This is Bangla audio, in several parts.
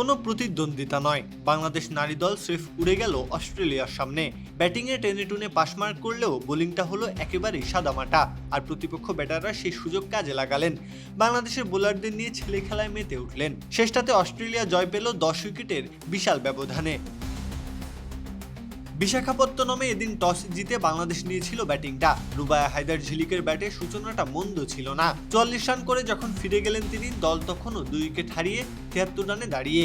কোনো প্রতিদ্বন্দ্বিতা নয়। বাংলাদেশ নারী দল স্রেফ উড়ে গেল অস্ট্রেলিয়ার সামনে। ব্যাটিংয়ে টেনে টুনে পাশমার করলেও বোলিংটা হলো একেবারেই সাদামাটা, আর প্রতিপক্ষ ব্যাটাররা সেই সুযোগ কাজে লাগালেন। বাংলাদেশের বোলারদের নিয়ে ছেলে খেলায় মেতে উঠলেন। শেষটাতে অস্ট্রেলিয়া জয় পেল দশ উইকেটের বিশাল ব্যবধানে। বিশাখাপত্তনমে এদিন টস জিতে বাংলাদেশ নিয়েছিল ব্যাটিংটা। রুবায়া হায়দার ঝিলিকের ব্যাটে সূচনাটা মন্দ ছিল না। চল্লিশ রান করে যখন ফিরে গেলেন তিনি, দল তখনও দুই উইকেট হারিয়ে তিয়াত্তর রানে দাঁড়িয়ে।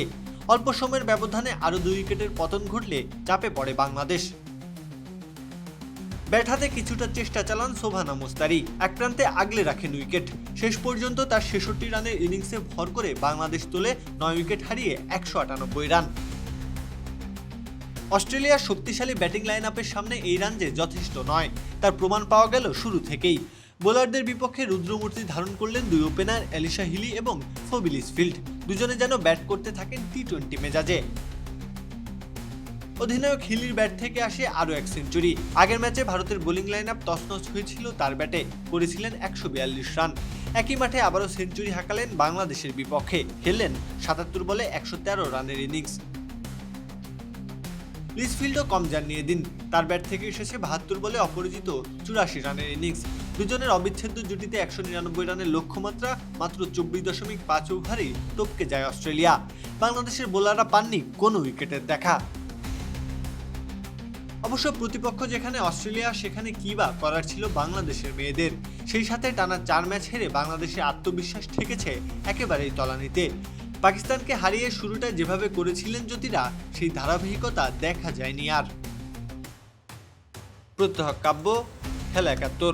অল্প সময়ের ব্যবধানে আরও দুই উইকেটের পতন ঘটলে চাপে পড়ে বাংলাদেশ। ব্যাট হাতে কিছুটা চেষ্টা চালান শোভানা মুস্তারি। এক প্রান্তে আগলে রাখেন উইকেট। শেষ পর্যন্ত তার ছেষট্টি রানের ইনিংসে ভর করে বাংলাদেশ তোলে নয় উইকেট হারিয়ে একশো আটানব্বই রান। অস্ট্রেলিয়ার শক্তিশালী ব্যাটিং লাইন আপের সামনে এই রান যে যথেষ্ট নয়, তার প্রমাণ পাওয়া গেল শুরু থেকেই। বোলারদের বিপক্ষে রুদ্রমূর্তি ধারণ করলেন দুই ওপেনার এলিশা হিলি এবং ফবিলিস ফিল্ড দুজনে যেন ব্যাট করতে থাকেন টি টোয়েন্টি মেজাজে। অধিনায়ক হিলির ব্যাট থেকে আসে আরও এক সেঞ্চুরি আগের ম্যাচে ভারতের বোলিং লাইন আপ তছনছ হয়েছিল তার ব্যাটে, করেছিলেন একশো বিয়াল্লিশ রান। একই মাঠে আবারও সেঞ্চুরি হাঁকালেন বাংলাদেশের বিপক্ষে। খেললেন সাতাত্তর বলে একশো তেরো রানের ইনিংস লিসফিল্ডও কম জানিয়ে দিন। তার ব্যাট থেকে এসেছে বাহাত্তর বলে অপরাজিত চুরাশি রানের ইনিংস। দুজনের অবিচ্ছেদ্য জুটিতে একশো নিরানব্বই রানের লক্ষ্যমাত্রা মাত্র চব্বিশ দশমিক পাঁচ ওভারেই টপকে যায় অস্ট্রেলিয়া। বাংলাদেশের বোলাররা পাননি কোনো উইকেটের দেখা। অবশ্য প্রতিপক্ষ যেখানে অস্ট্রেলিয়া, সেখানে কি বা করার ছিল বাংলাদেশের মেয়েদের। সেই সাথে টানা চার ম্যাচ হেরে বাংলাদেশের আত্মবিশ্বাস ঠেকেছে একেবারেই তলানিতে। পাকিস্তানকে হারিয়ে শুরুটা যেভাবে করেছিলেন জ্যোতিরা, সেই ধারাবাহিকতা দেখা যায়নি আর। প্রত্যহ কাব্য, খেলা একাত্তর।